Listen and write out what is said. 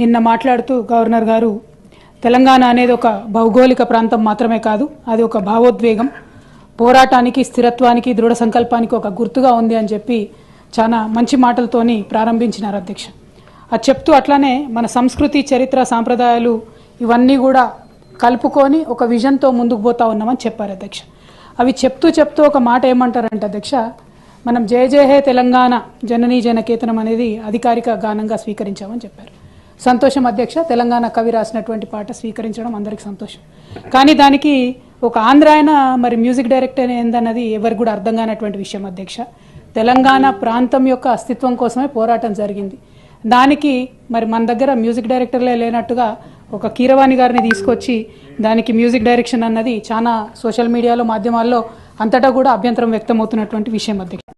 నిన్న మాట్లాడుతూ గవర్నర్ గారు తెలంగాణ అనేది ఒక భౌగోళిక ప్రాంతం మాత్రమే కాదు అది ఒక భావోద్వేగం. పోరాటానికి స్థిరత్వానికి దృఢ సంకల్పానికి ఒక గుర్తుగా ఉంది అని చెప్పి చాలా మంచి మాటలతోని ప్రారంభించినారు అధ్యక్ష. అది చెప్తూ అట్లానే మన సంస్కృతి చరిత్ర సాంప్రదాయాలు ఇవన్నీ కూడా కలుపుకొని ఒక విజన్తో ముందుకు పోతా ఉన్నామని చెప్పారు అధ్యక్ష. అవి చెప్తూ చెప్తూ ఒక మాట ఏమంటారంటే అధ్యక్ష మనం జయ జయ హే తెలంగాణ జననీ జనకేతనం అనేది అధికారిక గానంగా స్వీకరించామని చెప్పారు. సంతోషం అధ్యక్ష తెలంగాణ కవి రాసినటువంటి పాట స్వీకరించడం అందరికి సంతోషం. కానీ దానికి ఒక ఆంధ్ర ఆయన మరి మ్యూజిక్ డైరెక్టర్ ఏందన్నది ఎవరికి కూడా అర్థం కానటువంటి విషయం అధ్యక్ష. తెలంగాణ ప్రాంతం యొక్క అస్తిత్వం కోసమే పోరాటం జరిగింది. దానికి మరి మన దగ్గర మ్యూజిక్ డైరెక్టర్లే లేనట్టుగా ఒక కీరవాణి గారిని తీసుకొచ్చి దానికి మ్యూజిక్ డైరెక్షన్ అన్నది చాలా సోషల్ మీడియాలో మాధ్యమాల్లో అంతటా కూడా అభ్యంతరం వ్యక్తమవుతున్నటువంటి విషయం అధ్యక్ష.